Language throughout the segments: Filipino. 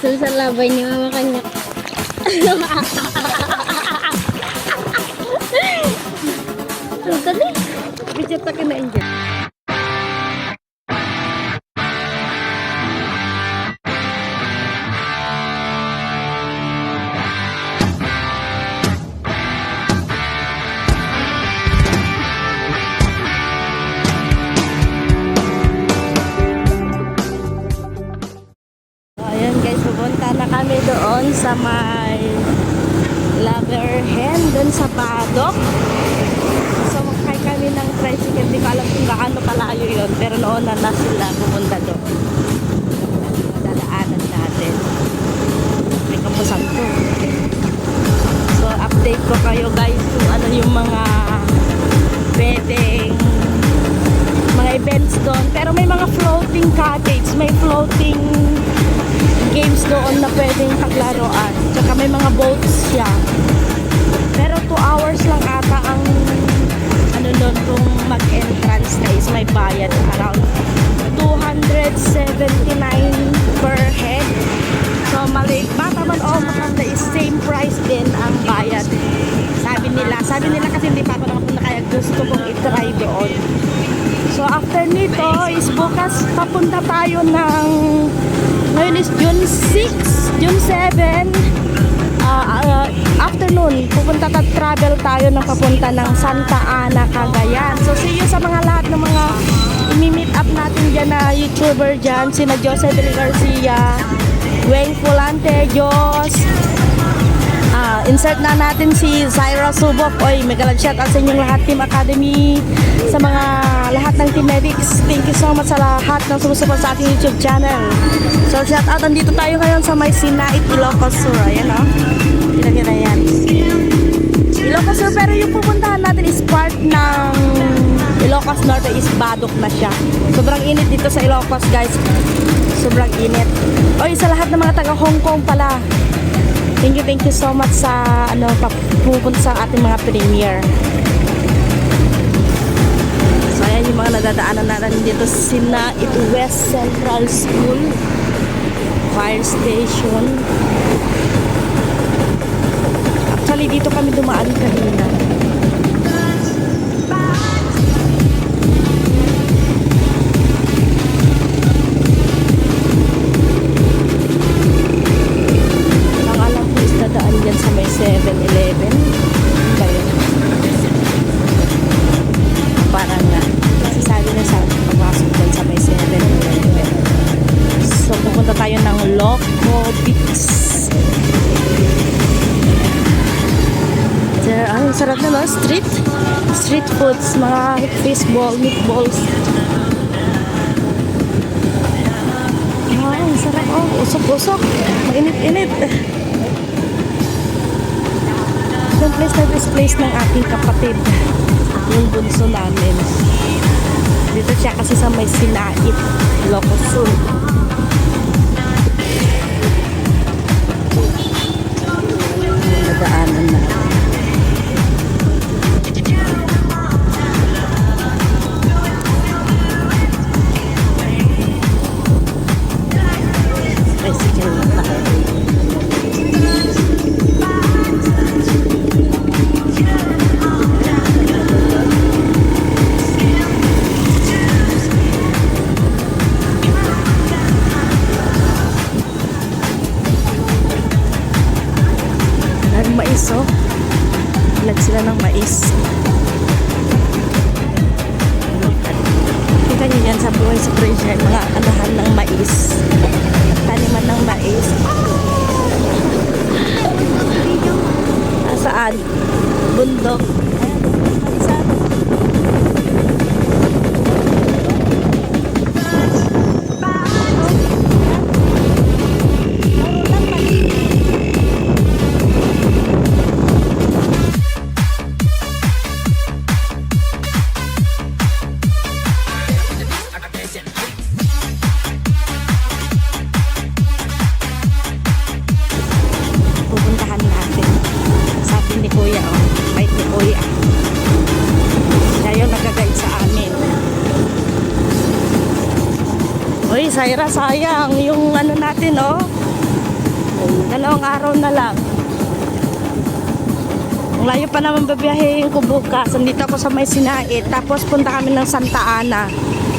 Susalabay ni mama kanya. Ang galing. Pidget ka na Angel. Ko kayo guys kung ano yung mga pwedeng mga events doon. Pero may mga floating cottage, may floating games doon na pwedeng paglaruan. Tsaka may mga boats siya. Pero 2 hours lang ata ang ano nun kung mag-entrance na is may bayad around 279 per head. Sabi nila, kasi hindi pa ako nakapunta kaya gusto kong itry doon. So after nito is bukas papunta tayo ng ngayon is June 6, June 7 ah, ah, afternoon pupunta ta travel tayo ng papunta ng Santa Ana, Cagayan. So see you sa mga lahat ng mga imi-meet up natin dyan na YouTuber dyan. Sina Joseph Garcia, Wayne Fulante, Jos, Ah, insert na natin si Zaira Subok. Oy, mega love shout out sa inyong lahat Team Academy, sa mga lahat ng Team Medics. Thank you so much sa lahat ng sumusupport sa ating YouTube channel. So shout out, andito tayo ngayon sa may Sinait, Ilocos Sur. Ayan o. Oh. Kita-kita yan. Ilocos Sur, pero yung pupuntahan natin is part ng Ilocos Norte is Badok na siya. Sobrang init dito sa Ilocos, guys. Sobrang init. Oy, sa lahat ng mga taga Hong Kong pala. Thank you, thank you so much sa ano pupunta sa ating mga premiere. So ayan yung mga nadadaanan natin dito sina ito West Central School Fire Station. Actually dito kami dumaan kanina. Sarap na no? Street. Street foods, mga fishball, meatballs. Ah, ang sarap. Oh, usok-usok. Mainit-init. Yung place na this place ng aking kapatid. Yung bunso namin. Dito siya kasi sa may sinait. Locosur. Nadaanan na. daan, bundok, Saira, sayang. Yung ano natin, oh. Dalawang araw na lang. Ang layo pa naman babiyahin ko bukas. Andito ako sa may sinait. Tapos punta kami ng Santa Ana.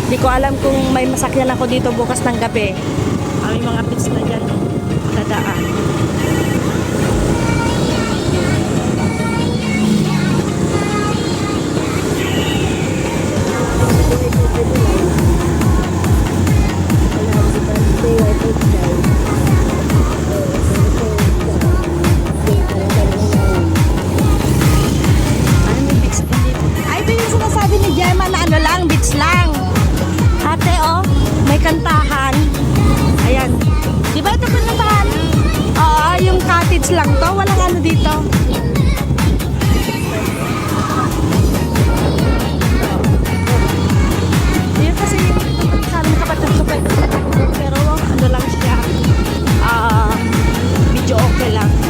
Hindi ko alam kung may masakyan ako dito bukas ng gabi. May mga bits na dyan. oh. Dadaan. Ano may kantahan. Ayan. Di ba ito kantahan? Oo, yung cottage lang to. Walang ano dito. de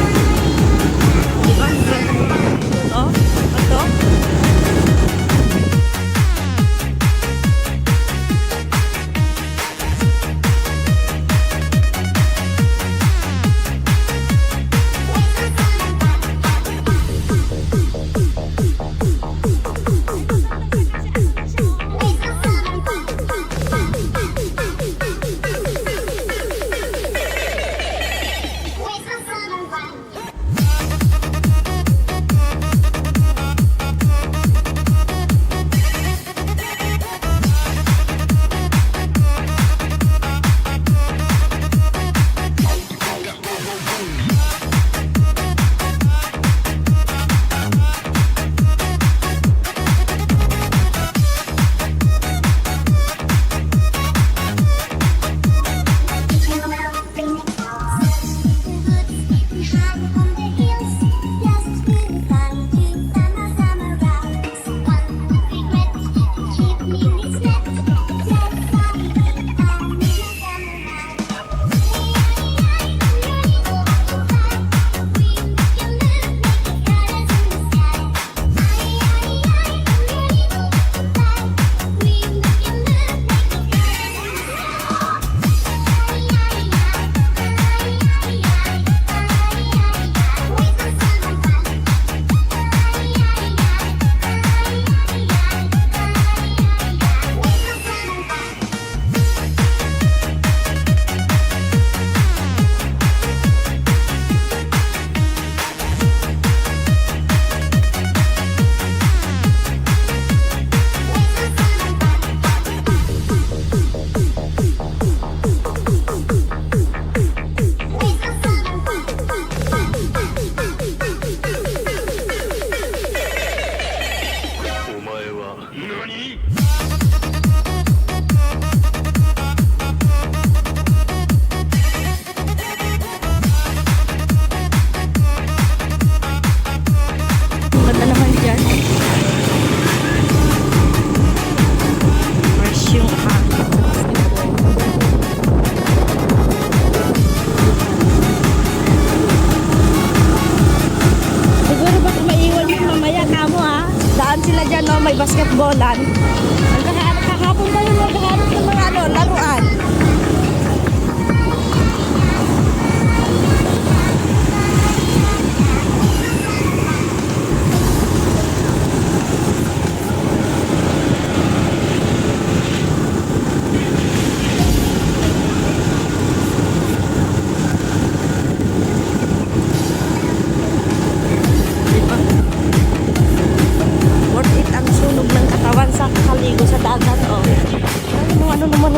may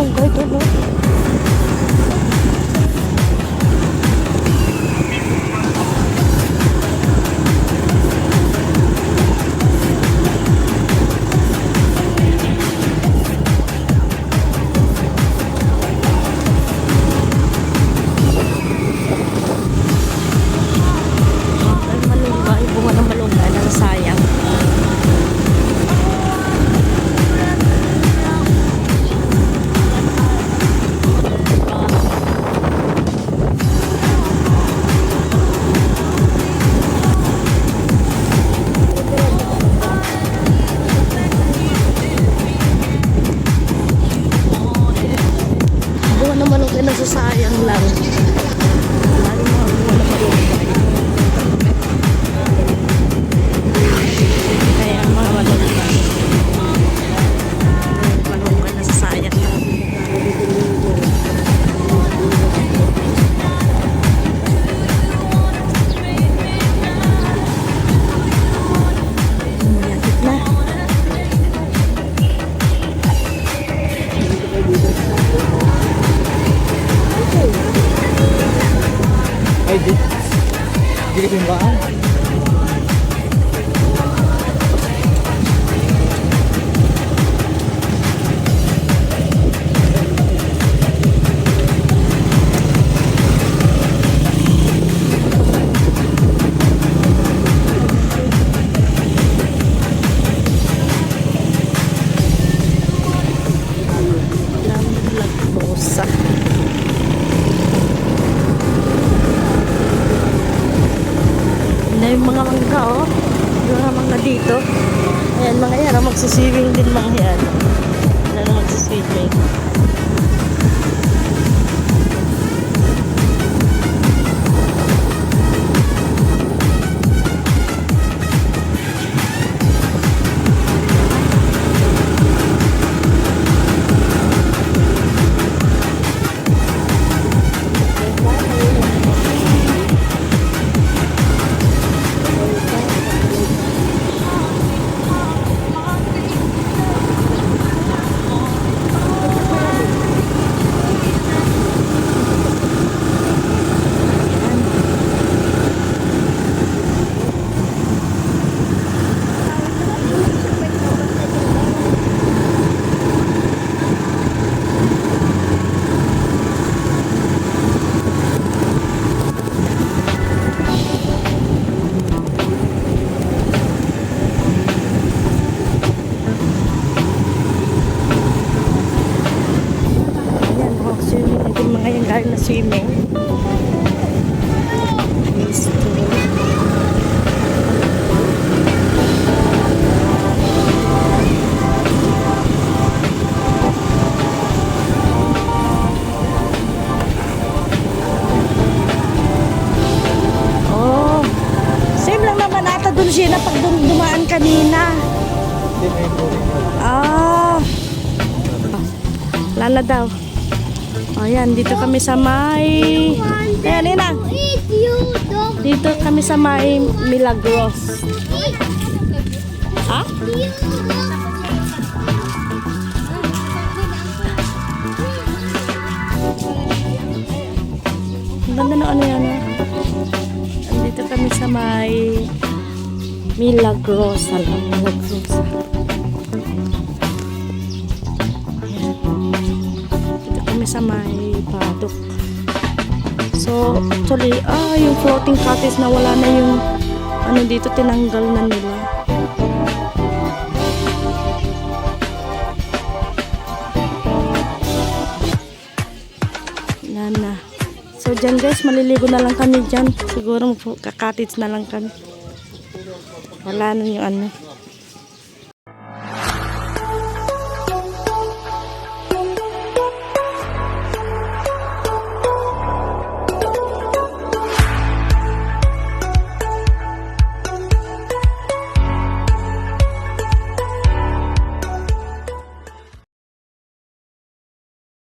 no, ano naman Di ka mga yan. oh, Magsiswimming din mga swimming. Yung mga yung galing na swimming. Oh, same lang naman ata dun siya na pag dun dumaan kanina. Hindi. Ah. Wala na daw. O yan, dito kami sa may... Ayan, Ina. Eat you, dog. Dito kami sa may Milagros. Ha? Ang ganda ng ano yan. ah. Dito kami sa may Milagrosa lang. Milagrosa. Sa may Padok. So, actually, ah, yung floating cottage na wala na yung ano dito, tinanggal na nila. Wala na. So, dyan guys, maliligo na lang kami dyan. Siguro kakatage na lang kami. Wala na yung ano.